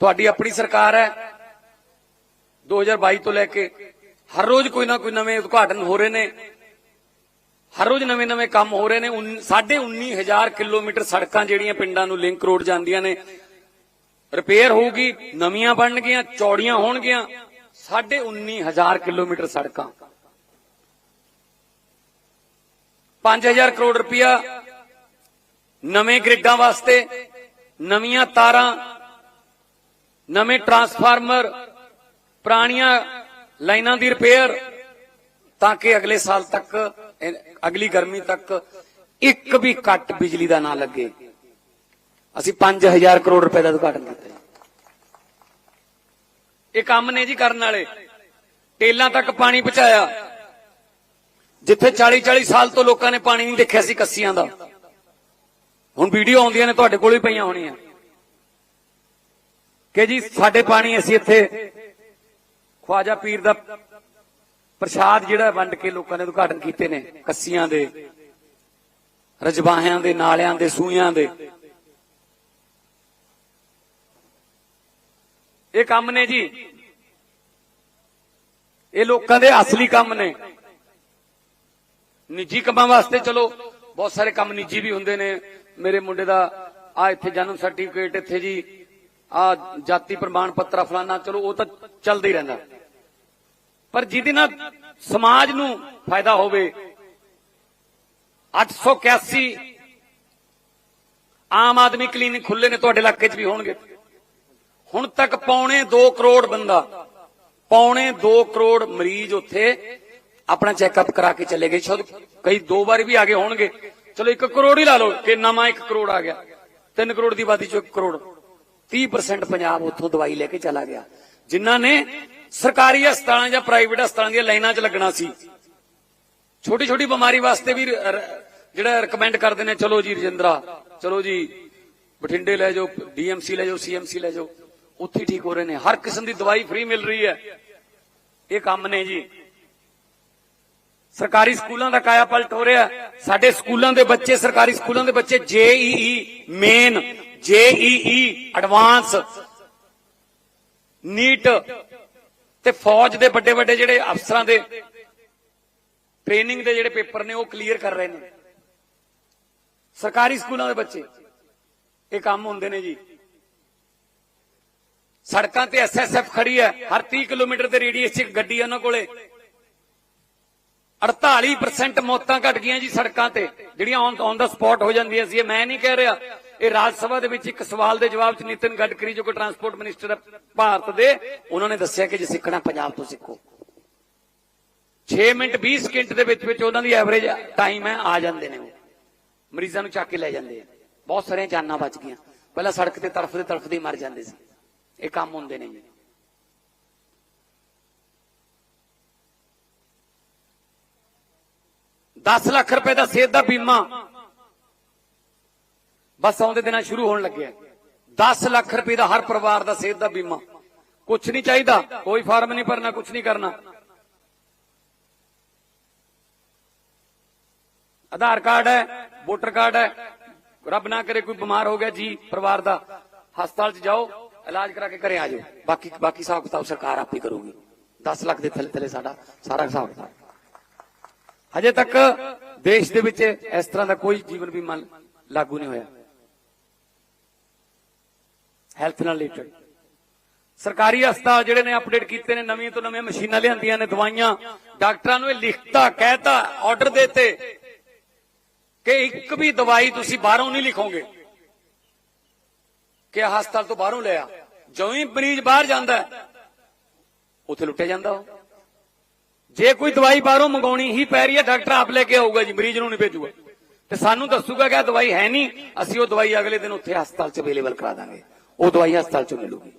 ਤੁਹਾਡੀ ਆਪਣੀ ਸਰਕਾਰ ਹੈ। 2022 ਤੋਂ ਲੈ ਕੇ ਹਰ ਰੋਜ਼ ਕੋਈ ਨਾ ਕੋਈ ਨਵੇਂ ਉਦਘਾਟਨ ਹੋ ਰਹੇ ਨੇ। ਹਰ ਰੋਜ਼ ਨਵੇਂ-ਨਵੇਂ ਕੰਮ ਹੋ ਰਹੇ ਨੇ। ਉਨ- ਸਾਢੇ 19000 ਕਿਲੋਮੀਟਰ ਸੜਕਾਂ ਜਿਹੜੀਆਂ ਪਿੰਡਾਂ ਨੂੰ ਲਿੰਕ ਰੋਡ ਜਾਂਦੀਆਂ ਨੇ। ਰਿਪੇਅਰ ਹੋਊਗੀ, ਨਵੀਆਂ ਬਣਨਗੀਆਂ, ਚੌੜੀਆਂ ਹੋਣਗੀਆਂ। ਸਾਢੇ 19000 ਕਿਲੋਮੀਟਰ ਸੜਕਾਂ। 5000 ਕਰੋੜ ਰੁਪਇਆ ਨਵੇਂ ਗ੍ਰਿਡਾਂ ਵਾਸਤੇ, ਨਵੀਆਂ ਤਾਰਾਂ ਨਵੇਂ ਟਰਾਂਸਫਾਰਮਰ, ਪੁਰਾਣੀਆਂ ਲਾਈਨਾਂ ਦੀ ਰਿਪੇਅਰ, ਤਾਂ ਕਿ ਅਗਲੇ ਸਾਲ ਤੱਕ ਅਗਲੀ ਗਰਮੀ ਤੱਕ ਇੱਕ ਵੀ ਕੱਟ ਬਿਜਲੀ ਦਾ ਨਾ ਲੱਗੇ। ਅਸੀਂ 5000 ਕਰੋੜ ਰੁਪਏ ਦਾ ਉਦਘਾਟਨ ਕੀਤਾ ਇਹ ਕੰਮ ਨੇ ਜੀ ਕਰਨ ਵਾਲੇ। ਟੇਲਾਂ ਤੱਕ ਪਾਣੀ ਪਹੁੰਚਾਇਆ। ਜਿੱਥੇ 40 40 ਸਾਲ ਤੋਂ ਲੋਕਾਂ ਨੇ ਪਾਣੀ ਨਹੀਂ ਦੇਖਿਆ ਸੀ ਕੱਸੀਆਂ ਦਾ। ਹੁਣ ਵੀਡੀਓ ਆਉਂਦੀਆਂ ਨੇ, ਤੁਹਾਡੇ ਕੋਲ ਹੀ ਪਈਆਂ ਹੋਣੀਆਂ। ਕਿ ਜੀ ਸਾਡੇ ਪਾਣੀ ਅਸੀਂ ਇੱਥੇ ਖਵਾਜਾ ਪੀਰ ਦਾ ਪ੍ਰਸ਼ਾਦ ਜਿਹੜਾ ਵੰਡ ਕੇ ਲੋਕਾਂ ਨੇ ਉਦਘਾਟਨ ਕੀਤੇ ਨੇ, ਕੱਸੀਆਂ ਦੇ, ਰਜਵਾਹਿਆਂ ਦੇ, ਨਾਲਿਆਂ ਦੇ, ਸੂਈਆਂ ਦੇ। ਇਹ ਕੰਮ ਨੇ ਜੀ। ਇਹ ਲੋਕਾਂ ਦੇ ਅਸਲੀ ਕੰਮ ਨੇ। ਨਿੱਜੀ ਕੰਮਾਂ ਵਾਸਤੇ ਚਲੋ, ਬਹੁਤ ਸਾਰੇ ਕੰਮ ਨਿੱਜੀ ਵੀ ਹੁੰਦੇ ਨੇ। ਮੇਰੇ ਮੁੰਡੇ ਦਾ ਆ ਇੱਥੇ ਜਨਮ ਸਰਟੀਫਿਕੇਟ ਇੱਥੇ ਜੀ। ਆ ਜਾਤੀ ਪ੍ਰਮਾਣ ਪੱਤਰ ਫਲਾਨਾ, ਚਲੋ ਉਹ ਤਾਂ ਚੱਲਦਾ ਹੀ ਰਹਿੰਦਾ। ਪਰ ਜਿਹਦੇ ਨਾਲ ਸਮਾਜ ਨੂੰ ਫਾਇਦਾ ਹੋਵੇ 881 ਆਮ ਆਦਮੀ ਕਲੀਨਿਕ ਖੁੱਲੇ ਨੇ, ਤੁਹਾਡੇ ਇਲਾਕੇ 'ਚ ਵੀ ਹੋਣਗੇ। ਹੁਣ ਤੱਕ ਪੌਣੇ 2 ਕਰੋੜ ਬੰਦਾ, ਪੌਣੇ 2 ਕਰੋੜ ਮਰੀਜ਼ ਉੱਥੇ ਆਪਣਾ ਚੈੱਕਅਪ ਕਰਾ ਕੇ ਚਲੇ ਗਏ। ਸ਼ਾਇਦ ਕਈ ਦੋ ਵਾਰ ਵੀ ਆ ਗਏ ਹੋਣਗੇ। ਚਲੋ 1 ਕਰੋੜ ਹੀ ਲਾ ਲਓ ਕਿ ਨਵਾਂ 1 ਕਰੋੜ ਆ ਗਿਆ। 3 ਕਰੋੜ ਦੀ ਆਬਾਦੀ ਚੋਂ 1 ਕਰੋੜ। 30% ਪੰਜਾਬ ਉੱਥੋਂ ਦਵਾਈ ਲੈ ਕੇ ਚਲਾ ਗਿਆ। ਜਿਨ੍ਹਾਂ ਨੇ ਸਰਕਾਰੀ ਹਸਪਤਾਲਾਂ ਜਾਂ ਪ੍ਰਾਈਵੇਟ ਹਸਪਤਾਲਾਂ ਦੀਆਂ ਲਾਈਨਾਂ 'ਚ ਲੱਗਣਾ ਸੀ। ਛੋਟੀ ਛੋਟੀ ਬਿਮਾਰੀ ਵਾਸਤੇ ਵੀ ਜਿਹੜਾ ਰეკਮੈਂਡ ਕਰਦੇ ਨੇ, ਚਲੋ ਜੀ ਰਜਿੰਦਰਾ, ਚਲੋ ਜੀ ਬਠਿੰਡੇ ਲੈ ਜਾਓ ਡੀਐਮਸੀ ਲੈ ਜਾਓ ਸੀਐਮਸੀ ਲੈ ਜਾਓ, ਉੱਥੇ ਠੀਕ ਹੋ ਰਹੇ ਨੇ। ਹਰ ਕਿਸਮ ਦੀ ਦਵਾਈ ਫ੍ਰੀ ਮਿਲ ਰਹੀ ਹੈ। ਇਹ ਕੰਮ ਨੇ ਜੀ। ਸਰਕਾਰੀ ਸਕੂਲਾਂ ਦਾ ਕਾਇਆ ਪਲਟ ਹੋ ਰਿਹਾ। ਸਾਡੇ ਸਕੂਲਾਂ ਦੇ ਬੱਚੇ, ਸਰਕਾਰੀ ਸਕੂਲਾਂ ਦੇ ਬੱਚੇ JEE main JEE advance NEET ਤੇ ਫੌਜ ਦੇ ਵੱਡੇ ਵੱਡੇ ਜਿਹੜੇ ਅਫਸਰਾਂ ਦੇ ਟ੍ਰੇਨਿੰਗ ਦੇ ਜਿਹੜੇ ਪੇਪਰ ਨੇ, ਉਹ ਕਲੀਅਰ ਕਰ ਰਹੇ ਨੇ। ਸਰਕਾਰੀ ਸਕੂਲਾਂ ਦੇ ਬੱਚੇ, ਇਹ ਕੰਮ ਹੁੰਦੇ ਨੇ ਜੀ। ਸੜਕਾਂ ਤੇ ਐਸਐਸਐਫ ਖੜੀ ਹੈ, ਹਰ 30 ਕਿਲੋਮੀਟਰ ਦੇ ਰੇਡੀਅਸ 'ਚ ਗੱਡੀ ਹੈ ਉਹਨਾਂ ਕੋਲੇ। 48% ਮੌਤਾਂ ਘਟ ਗਈਆਂ ਜੀ ਸੜਕਾਂ ਤੇ, ਜਿਹੜੀਆਂ ਔਨ ਔਨ ਦਾ ਸਪੌਟ ਹੋ ਜਾਂਦੀਆਂ ਸੀ। ਇਹ ਮੈਂ ਨਹੀਂ ਕਹਿ ਰਿਹਾ। ਇਹ ਰਾਜ ਸਭਾ ਦੇ ਵਿੱਚ ਇੱਕ ਸਵਾਲ ਦੇ ਜਵਾਬ 'ਚ ਨਿਤਿਨ ਗਡਕਰੀ, ਜੋ ਕਿ ਟਰਾਂਸਪੋਰਟ ਮਿਨਿਸਟਰ ਭਾਰਤ ਦੇ, ਉਹਨਾਂ ਨੇ ਦੱਸਿਆ ਕਿ ਜੇ ਸਿੱਖਣਾ ਪੰਜਾਬ ਤੋਂ ਸਿੱਖੋ। 6 ਮਿੰਟ 20 ਸਕਿੰਟ ਦੇ ਵਿੱਚ ਵਿੱਚ ਉਹਨਾਂ ਦੀ ਐਵਰੇਜ ਟਾਈਮ ਹੈ, ਆ ਜਾਂਦੇ ਨੇ ਉਹ। ਮਰੀਜ਼ਾਂ ਨੂੰ ਚੱਕ ਕੇ ਲੈ ਜਾਂਦੇ ਆ। ਬਹੁਤ ਸਾਰੀਆਂ ਜਾਨਾਂ ਬਚ ਗਈਆਂ। ਪਹਿਲਾਂ ਸੜਕ ਤੇ ਤੜਫਦੇ ਤੜਫਦੇ ਮਰ ਜਾਂਦੇ ਸੀ। ਇਹ ਕੰਮ ਹੁੰਦੇ ਨੇ ਜੀ। ਦਸ ਲੱਖ ਰੁਪਏ ਦਾ ਸਿਹਤ ਦਾ ਬੀਮਾ ਬਸ ਆਉਂਦੇ ਦਿਨਾਂ ਸ਼ੁਰੂ ਹੋਣ ਲੱਗਿਆ 10 ਲੱਖ ਰੁਪਏ ਦਾ ਹਰ ਪਰਿਵਾਰ ਦਾ ਸਿਹਤ ਦਾ ਬੀਮਾ। ਕੁਝ ਨਹੀਂ ਚਾਹੀਦਾ, ਕੋਈ ਫਾਰਮ ਨਹੀਂ ਭਰਨਾ ਕੁਝ ਨਹੀਂ ਕਰਨਾ। ਆਧਾਰ ਕਾਰਡ ਹੈ, ਵੋਟਰ ਕਾਰਡ ਹੈ। ਰੱਬ ਨਾ ਕਰੇ ਕੋਈ ਬਿਮਾਰ ਹੋ ਗਿਆ ਜੀ, ਪਰਿਵਾਰ ਦਾ। ਹਸਪਤਾਲ 'ਚ ਜਾਓ, ਇਲਾਜ ਕਰਾ ਕੇ ਘਰੇ ਆ ਜਾਓ। ਬਾਕੀ ਬਾਕੀ ਹਿਸਾਬ ਕਿਤਾਬ ਸਰਕਾਰ ਆਪੇ ਕਰੂਗੀ। 10 ਲੱਖ ਦੇ ਥੱਲੇ ਥੱਲੇ ਸਾਡਾ, ਸਾਰਾ ਹਿਸਾਬ ਕਿਤਾਬ। ਹਜੇ ਤੱਕ ਦੇਸ਼ ਦੇ ਵਿੱਚ ਇਸ ਤਰ੍ਹਾਂ ਦਾ ਕੋਈ ਜੀਵਨ ਬੀਮਾ ਲਾਗੂ ਨਹੀਂ ਹੋਇਆ। ਹੈਲਥ ਨਾਲ ਰਿਲੇਟਡ ਸਰਕਾਰੀ ਹਸਪਤਾਲ ਜਿਹੜੇ ਨੇ ਅਪਡੇਟ ਕੀਤੇ ਨੇ, ਨਵੀਆਂ ਤੋਂ ਨਵੀਆਂ ਮਸ਼ੀਨਾਂ ਲਿਆਂਦੀਆਂ ਨੇ, ਦਵਾਈਆਂ। ਡਾਕਟਰਾਂ ਨੂੰ ਇਹ ਲਿਖਤਾ, ਕਹਿਤਾ ਆਰਡਰ ਦੇਤੇ ਕਿ ਇੱਕ ਵੀ ਦਵਾਈ ਤੁਸੀਂ ਬਾਹਰੋਂ ਨਹੀਂ ਲਿਖੋਗੇ। ਕਿ ਹਸਪਤਾਲ ਤੋਂ ਬਾਹਰੋਂ ਲਿਆ। ਜਦੋਂ ਹੀ ਮਰੀਜ਼ ਬਾਹਰ ਜਾਂਦਾ ਉੱਥੇ ਲੁੱਟਿਆ ਜਾਂਦਾ ਉਹ। ਜੇ ਕੋਈ ਦਵਾਈ ਬਾਹਰੋਂ ਮੰਗਾਉਣੀ ਹੀ ਪੈ ਰਹੀ ਹੈ, ਡਾਕਟਰ ਆਪ ਲੈ ਕੇ ਆਊਗਾ ਜੀ, ਮਰੀਜ਼ ਨੂੰ ਨਹੀਂ ਭੇਜੂਗਾ। ਤੇ ਸਾਨੂੰ ਦੱਸੂਗਾ ਕਿ ਆਹ ਦਵਾਈ ਹੈ ਨਹੀਂ, ਅਸੀਂ ਉਹ ਦਵਾਈ ਅਗਲੇ ਦਿਨ ਉੱਥੇ ਹਸਪਤਾਲ 'ਚ ਅਵੇਲੇਬਲ ਕਰਾ ਦਾਂਗੇ। ਉਹ ਦਵਾਈ ਹਸਪਤਾਲ ਚੋਂ ਮਿਲੂਗੀ।